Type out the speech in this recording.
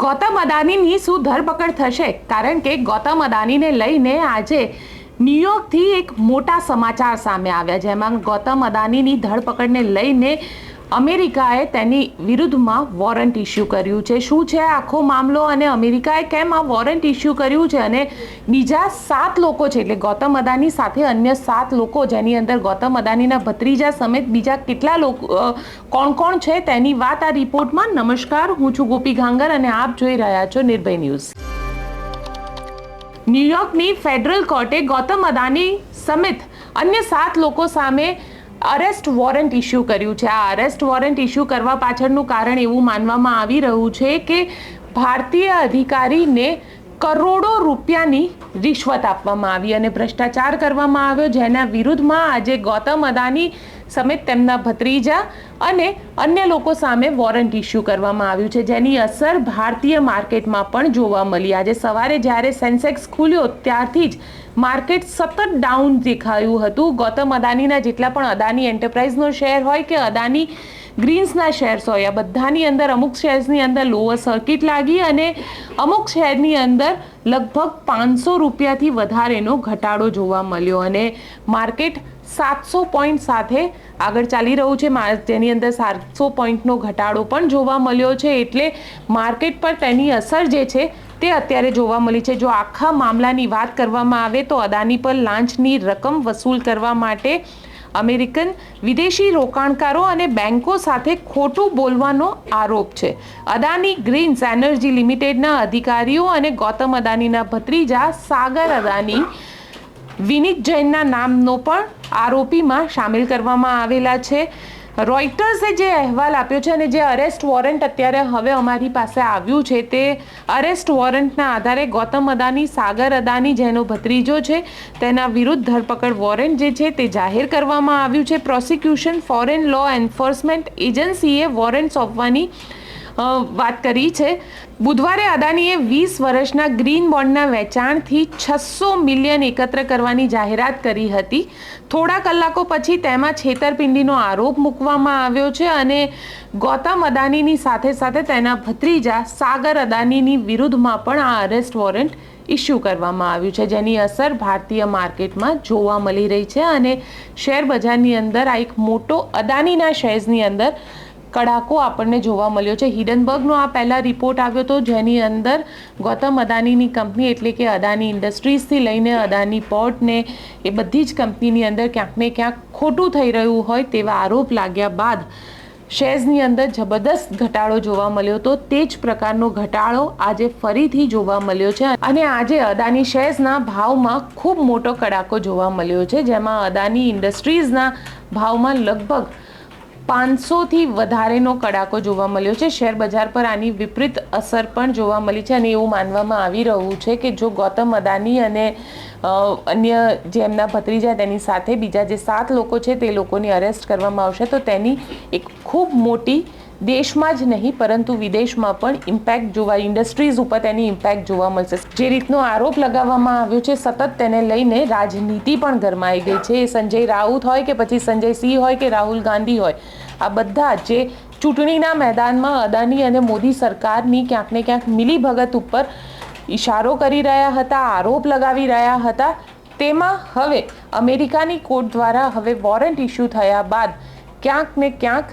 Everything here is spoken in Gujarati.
ગૌતમ અદાનીની શું ધરપકડ થશે? કારણ કે ગૌતમ અદાનીને લઈને આજે ન્યુયોર્કથી એક મોટા સમાચાર સામે આવ્યા, જેમાં ગૌતમ અદાનીની ધરપકડને લઈને અમેરિકાએ તેની વિરુદ્ધમાં વોરંટ ઇસ્યુ કર્યું છે. શું છે આખો મામલો અને અમેરિકાએ કેમ આ વોરંટ ઇસ્યુ કર્યું છે? અને બીજા સાત લોકો છે, એટલે ગૌતમ અદાની સાથે અન્ય સાત લોકો જેની અંદર ગૌતમ અદાનીના ભત્રીજા સમેત બીજા કેટલા લોકો કોણ કોણ છે તેની વાત આ રિપોર્ટમાં. નમસ્કાર, હું છું ગોપી ઘાંગર અને આપ જોઈ રહ્યા છો નિર્ભય ન્યૂઝ. ન્યુયોર્કની ફેડરલ કોર્ટે ગૌતમ અદાની સમેત અન્ય સાત લોકો સામે અરેસ્ટ વોરંટ ઇસ્યુ કર્યું છે. આ અરેસ્ટ વોરંટ ઇસ્યુ કરવા પાછળનું કારણ એવું માનવામાં આવી રહ્યું છે કે ભારતીય અધિકારીને કરોડો રૂપિયાની રિશ્વત આપવામાં આવી અને ભ્રષ્ટાચાર કરવામાં આવ્યો, જેના વિરુદ્ધમાં આજે ગૌતમ અદાની સમેત તેમના ભત્રીજા અને અન્ય લોકો સામે વોરંટ ઇસ્યુ કરવામાં આવ્યું છે. જેની અસર ભારતીય માર્કેટમાં પણ જોવા મળી. આજે સવારે જ્યારે સેન્સેક્સ ખુલ્યો, ત્યારથી જ માર્કેટ સતત ડાઉન દેખાયું હતું. ગૌતમ અદાનીના જેટલા પણ અદાની એન્ટરપ્રાઇઝનો શેર હોય કે અદાની ગ્રીન્સના શેર્સ હોય, આ બધાની અંદર અમુક શેર્સની અંદર લોઅર સર્કિટ લાગી અને અમુક શેરની અંદર લગભગ પાંચસો રૂપિયાથી વધારેનો ઘટાડો જોવા મળ્યો. અને માર્કેટ સાતસો પોઈન્ટ સાથે આગળ ચાલી રહ્યું છે. જેની અંદર સાતસો પોઈન્ટનો ઘટાડો પણ જોવા મળ્યો છે. એટલે માર્કેટ પર તેની અસર જે છે તે અત્યારે જોવા મળી છે. જો આખા મામલાની વાત કરવામાં આવે તો અદાની પર લાંચની રકમ વસૂલ કરવા માટે અમેરિકન વિદેશી રોકાણકારો અને બેન્કો સાથે ખોટું બોલવાનો આરોપ છે. અદાની ગ્રીન્સ એનર્જી લિમિટેડના અધિકારીઓ અને ગૌતમ અદાનીના ભત્રીજા સાગર અદાની વિનીત જૈનના નામનો પણ આરોપીમાં સામેલ કરવામાં આવેલા છે. રોઇટર્સે જે અહેવાલ આપ્યો છે અને જે અરેસ્ટ વોરંટ અત્યારે હવે અમારી પાસે આવ્યું છે તે અરેસ્ટ વોરંટના આધારે ગૌતમ અદાની, સાગર અદાની જેનો ભત્રીજો છે તેના વિરુદ્ધ ધરપકડ વોરંટ જે છે તે જાહેર કરવામાં આવ્યું છે. પ્રોસિક્યુશન ફોરેન લો એન્ફોર્સમેન્ટ એજન્સીએ વોરંટ સોંપવાની વાત કરી છે. બુધવારે અદાનીએ વીસ વર્ષના ગ્રીન બોન્ડના વેચાણથી છસો મિલિયન એકત્ર કરવાની જાહેરાત કરી હતી. થોડા કલાકો પછી તેમાં છેતરપિંડીનો આરોપ મૂકવામાં આવ્યો છે અને ગૌતમ અદાનીની સાથે સાથે તેના ભત્રીજા સાગર અદાનીની વિરુદ્ધમાં પણ આ અરેસ્ટ વોરંટ ઇસ્યુ કરવામાં આવ્યું છે, જેની અસર ભારતીય માર્કેટમાં જોવા મળી રહી છે અને શેર બજારની અંદર આ એક મોટો અદાનીના શેર્સની અંદર કડાકો આપણને જોવા મળ્યો છે. હિડનબર્ગનો આ પહેલા રિપોર્ટ આવ્યો હતો જેની અંદર ગૌતમ અદાનીની કંપની એટલે કે અદાની ઇન્ડસ્ટ્રીઝથી લઈને અદાની પોર્ટને એ બધી જ કંપનીની અંદર ક્યાંક ને ક્યાંક ખોટું થઈ રહ્યું હોય તેવા આરોપ લાગ્યા બાદ શેર્સની અંદર જબરદસ્ત ઘટાડો જોવા મળ્યો હતો તે જ પ્રકારનો ઘટાડો આજે ફરીથી જોવા મળ્યો છે. અને આજે અદાની શેર્સના ભાવમાં ખૂબ મોટો કડાકો જોવા મળ્યો છે, જેમાં અદાની ઇન્ડસ્ટ્રીઝના ભાવમાં લગભગ પાંચસોથી વધારેનો કડાકો જોવા મળ્યો છે. શેર બજાર પર આની વિપરીત અસર પણ જોવા મળી છે અને એવું માનવામાં આવી રહ્યું છે કે જો ગૌતમ અદાની અને અન્ય જે એમના ભત્રીજા તેની સાથે બીજા જે સાત લોકો છે તે લોકોની અરેસ્ટ કરવામાં આવશે તો તેની એક ખૂબ મોટી દેશમાં જ નહીં, પરંતુ વિદેશમાં પણ ઇમ્પેક્ટ જોવા ઇન્ડસ્ટ્રીઝ ઉપર તેની ઇમ્પેક્ટ જોવા મળશે. જે રીતનો આરોપ લગાવવામાં આવ્યો છે, સતત તેને લઈને રાજનીતિ પણ ગરમાઈ ગઈ છે. સંજય રાઉત હોય કે પછી સંજય સિંહ હોય કે રાહુલ ગાંધી હોય, આ બધા જે ચૂંટણીના મેદાનમાં અદાની અને મોદી સરકારની ક્યાંક ને ક્યાંક મિલીભગત ઉપર ઇશારો કરી રહ્યા હતા, આરોપ લગાવી રહ્યા હતા. તેમાં હવે અમેરિકાની કોર્ટ દ્વારા હવે વોરંટ ઇસ્યુ થયા બાદ ક્યાંક ને ક્યાંક